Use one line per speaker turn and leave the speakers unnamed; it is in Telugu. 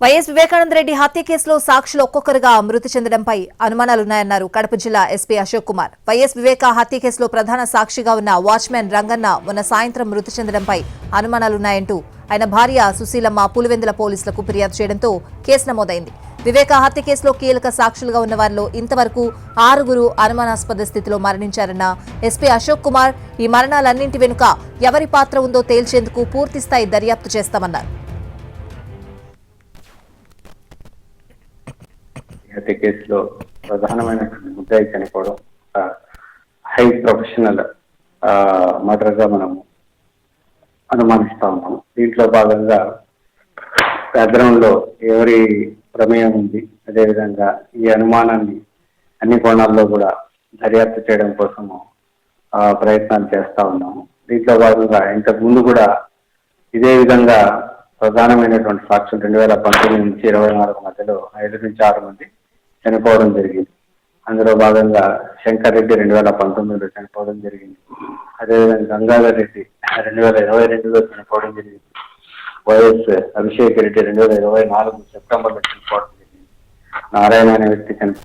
వైఎస్ వివేకానంద రెడ్డి హత్య కేసులో సాక్షులు ఒక్కొక్కరుగా మృతి చెందడంపై అనుమానాలున్నాయన్నారు కడప జిల్లా ఎస్పీ అశోక్ కుమార్. వైఎస్ వివేక హత్య కేసులో ప్రధాన సాక్షిగా ఉన్న వాచ్మెన్ రంగన్న మొన్న సాయంత్రం మృతి చెందడంపై అనుమానాలున్నాయంటూ ఆయన భార్య సుశీలమ్మ పులివెందుల పోలీసులకు ఫిర్యాదు చేయడంతో కేసు నమోదైంది. వివేక హత్య కేసులో కీలక సాక్షులుగా ఉన్న వారిలో ఇంతవరకు ఆరుగురు అనుమానాస్పద స్థితిలో మరణించారన్న ఎస్పీ అశోక్ కుమార్ ఈ మరణాలన్నింటి వెనుక ఎవరి పాత్ర ఉందో తేల్చేందుకు పూర్తిస్థాయి దర్యాప్తు చేస్తామన్నారు.
హత్య కేసులో ప్రధానమైన ముద్దాయి చనిపోవడం హై ప్రొఫెషనల్ మర్డర్గా మనం అనుమానిస్తా ఉన్నాం. దీంట్లో భాగంగా బ్యాక్గ్రౌండ్లో ఎవరి ప్రమేయం ఉంది అదేవిధంగా ఈ అనుమానాన్ని అన్ని కోణాల్లో కూడా దర్యాప్తు చేయడం కోసము ప్రయత్నాలు చేస్తా ఉన్నాము. దీంట్లో భాగంగా ఇంతకు ముందు కూడా ఇదే విధంగా ప్రధానమైనటువంటి సాక్షులు రెండు వేల పంతొమ్మిది నుంచి ఇరవై నాలుగు మధ్యలో ఐదు నుంచి ఆరు మంది చనిపోవడం జరిగింది. అందులో భాగంగా శంకర్ రెడ్డి రెండు వేల పంతొమ్మిదిలో చనిపోవడం జరిగింది. అదేవిధంగా గంగాధర్ రెడ్డి రెండు వేల ఇరవై రెండులో చనిపోవడం జరిగింది. వైఎస్ అభిషేక్ రెడ్డి రెండు వేల ఇరవై నాలుగు సెప్టెంబర్లో చనిపోవడం జరిగింది. నారాయణ అనే వ్యక్తి చనిపో